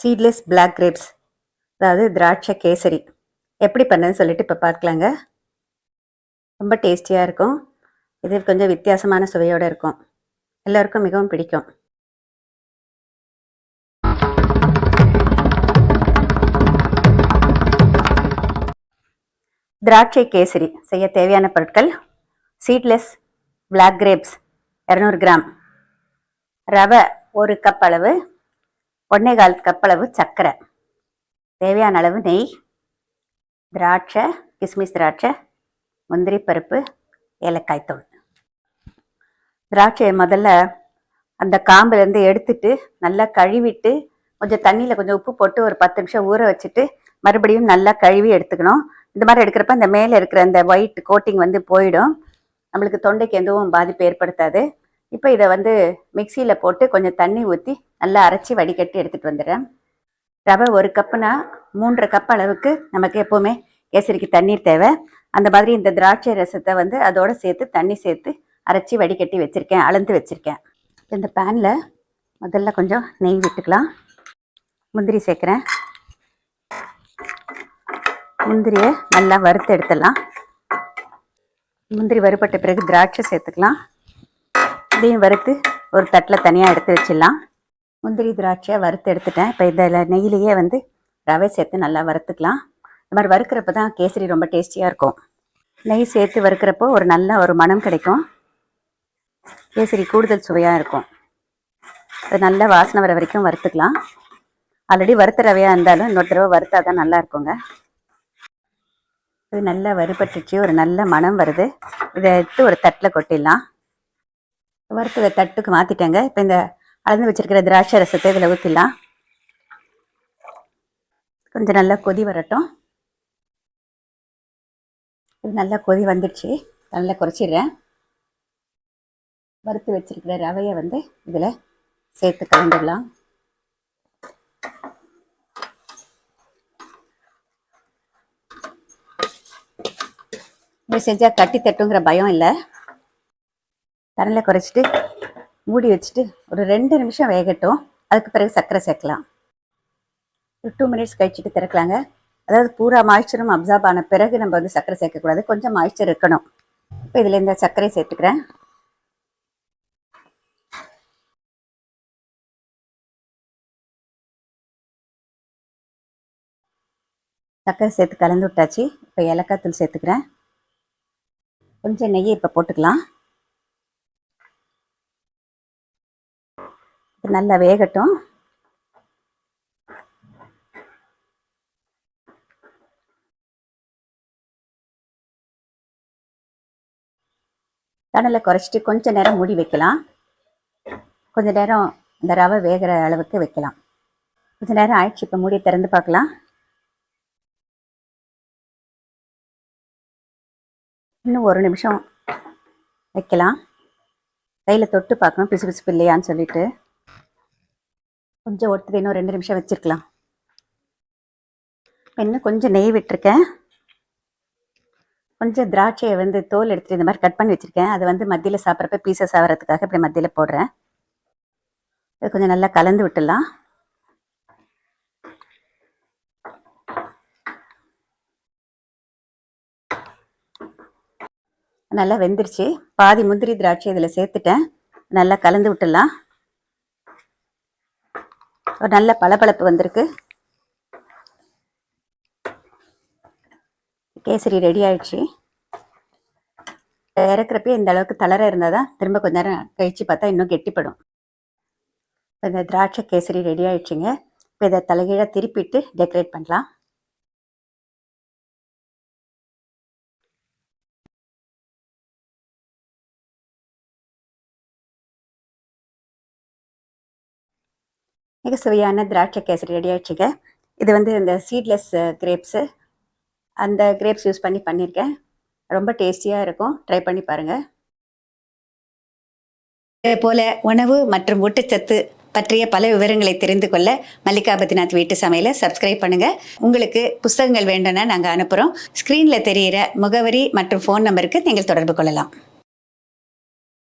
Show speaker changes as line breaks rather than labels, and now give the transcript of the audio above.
Seedless black grapes அதாவது திராட்சை கேசரி. எப்படி பண்ணதுன்னு சொல்லிட்டு இப்போ பார்க்கலாங்க. ரொம்ப டேஸ்டியாக இருக்கும். இது கொஞ்சம் வித்தியாசமான சுவையோடு இருக்கும். எல்லோருக்கும் மிகவும் பிடிக்கும். திராட்சை கேசரி செய்ய தேவையான பொருட்கள் சீட்லெஸ் பிளாக் கிரேப்ஸ் இரநூறு கிராம். ரவை ஒரு கப் அளவு ஒன்னே கால் கப் அளவு சர்க்கரை தேவையான அளவு நெய் திராட்சை கிஸ்மிஸ் திராட்சை முந்திரி பருப்பு ஏலக்காய் தூள். திராட்சையை முதல்ல அந்த காம்புலேருந்து எடுத்துட்டு நல்லா கழுவிட்டு கொஞ்சம் தண்ணியில் கொஞ்சம் உப்பு போட்டு ஒரு பத்து நிமிஷம் ஊற வச்சுட்டு மறுபடியும் நல்லா கழுவி எடுத்துக்கணும். இந்த மாதிரி எடுக்கிறப்ப அந்த மேலே இருக்கிற அந்த ஒயிட் கோட்டிங் வந்து போயிடும். நம்மளுக்கு தொண்டைக்கு எதுவும் பாதிப்பு ஏற்படுத்தாது. இப்போ இதை வந்து மிக்சியில் போட்டு கொஞ்சம் தண்ணி ஊற்றி நல்லா அரைச்சி வடிகட்டி எடுத்துகிட்டு வந்துடுறேன். ரவை ஒரு கப்புனா மூன்றரை கப் அளவுக்கு நமக்கு எப்போவுமே கேசரிக்கு தண்ணீர் தேவை. அந்த மாதிரி இந்த திராட்சை ரசத்தை வந்து அதோடு சேர்த்து தண்ணி சேர்த்து அரைச்சி வடிகட்டி வச்சுருக்கேன் அளந்து வச்சுருக்கேன். இந்த பேனில் முதல்ல கொஞ்சம் நெய் விட்டுக்கலாம். முந்திரி சேர்க்குறேன். முந்திரியை நல்லா வறுத்து எடுத்துடலாம். முந்திரி வறுபட்ட பிறகு திராட்சை சேர்த்துக்கலாம். இதையும் வறுத்து ஒரு தட்டில் தனியாக எடுத்து வச்சிடலாம். முந்திரி திராட்சையை வறுத்து எடுத்துட்டேன். இப்போ இதில் நெய்யிலேயே வந்து ரவை சேர்த்து நல்லா வறுத்துக்கலாம். இந்த மாதிரி வறுக்கிறப்ப தான் கேசரி ரொம்ப டேஸ்டியாக இருக்கும். நெய் சேர்த்து வறுக்கிறப்போ ஒரு நல்ல ஒரு மனம் கிடைக்கும். கேசரி கூடுதல் சுவையாக இருக்கும். அது நல்ல வாசனை வர வரைக்கும் வறுத்துக்கலாம். ஆல்ரெடி வறுத்த ரவையாக இருந்தாலும் இன்னொரு தடவை வறுத்தா தான் நல்லா இருக்குங்க. இது நல்லா வறுபட்டுச்சு ஒரு நல்ல மனம் வருது. இதை எடுத்து ஒரு தட்டில் கொட்டிடலாம். வறுத்ததை தட்டுக்கு மாற்றிட்டேங்க இப்போ இந்த அளந்து வச்சிருக்கிற திராட்சை ரசத்தை இதில் ஊற்றிடலாம் கொஞ்சம் நல்லா கொதி வரட்டும். இது நல்லா கொதி வந்துடுச்சு. நல்லா குறைச்சிடுறேன். வறுத்து வச்சிருக்கிற ரவையை வந்து இதில் சேர்த்து கலந்துடலாம். இப்படி செஞ்சால் கட்டி தட்டுங்கிற பயம் இல்லை. தண்ணியில் குறைச்சிட்டு மூடி வச்சுட்டு ஒரு ரெண்டு நிமிஷம் வேகட்டும். அதுக்கு பிறகு சர்க்கரை சேர்க்கலாம். ஒரு டூ மினிட்ஸ் கழிச்சுட்டு திறக்கலாங்க. அதாவது பூரா மாய்ச்சரும் அப்சார்ப் ஆன பிறகு நம்ம வந்து சர்க்கரை சேர்க்கக்கூடாது. கொஞ்சம் மாய்ச்சர் இருக்கணும். இப்போ இதில் இந்த சர்க்கரை சேர்த்துக்கிறேன். சர்க்கரை சேர்த்து கலந்து விட்டாச்சு. இப்போ ஏலக்காய் தூள் சேர்த்துக்கிறேன். கொஞ்சம் நெய்யை இப்போ போட்டுக்கலாம். இது நல்லா வேகட்டும். கடலை குறைச்சிட்டு கொஞ்ச நேரம் மூடி வைக்கலாம். கொஞ்ச நேரம் இந்த ரவை வேகிற அளவுக்கு வைக்கலாம். கொஞ்ச நேரம் ஆயிடுச்சு இப்போ மூடி திறந்து பார்க்கலாம். இன்னும் ஒரு நிமிஷம் வைக்கலாம். கையில் தொட்டு பார்க்கணும் பிசு பிசுப்பு இல்லையான்னு சொல்லிட்டு. கொஞ்சம் ஒட்டுது இன்னும் ரெண்டு நிமிஷம் வச்சுருக்கலாம். இன்னும் கொஞ்சம் நெய் விட்டுருக்கேன். கொஞ்சம் திராட்சையை வந்து தோல் எடுத்துகிட்டு இந்த மாதிரி கட் பண்ணி வச்சுருக்கேன். அதை வந்து மத்தியில் சாப்பிட்றப்ப பீசஸ் ஆகிறதுக்காக இப்படி மத்தியில் போடுறேன். இது கொஞ்சம் நல்லா கலந்து விட்டுடலாம். நல்லா வெந்துருச்சு. பாதி முந்திரி திராட்சை இதில் சேர்த்துட்டேன். நல்லா கலந்து விட்டுடலாம். நல்ல பளபளப்பு வந்திருக்கு. கேசரி ரெடி ஆயிடுச்சு. இறக்குறப்பே இந்த அளவுக்கு தளர இருந்தால் தான் திரும்ப கொஞ்ச நேரம் கழித்து பார்த்தா இன்னும் கெட்டிப்படும். இந்த திராட்சை கேசரி ரெடி ஆயிடுச்சுங்க. இப்போ இதை தலைகீழாக திருப்பிட்டு டெக்கரேட் பண்ணலாம். மிக சுவையான திராட்சை கேசரி ரெடி ஆகிடுச்சுங்க இது வந்து இந்த சீட்லெஸ் கிரேப்ஸு அந்த கிரேப்ஸ் யூஸ் பண்ணி பண்ணியிருக்கேன் ரொம்ப டேஸ்டியாக இருக்கும். ட்ரை பண்ணி பாருங்கள் இதே போல உணவு மற்றும் ஊட்டச்சத்து பற்றிய பல விவரங்களை தெரிந்து கொள்ள மல்லிகா பத்ரிநாத் வீட்டு சமையலை சப்ஸ்கிரைப் பண்ணுங்கள் உங்களுக்கு புஸ்தகங்கள் வேண்டும்னா நாங்கள் அனுப்புகிறோம் ஸ்க்ரீனில் தெரிகிற முகவரி மற்றும் ஃபோன் நம்பருக்கு நீங்கள் தொடர்பு கொள்ளலாம்.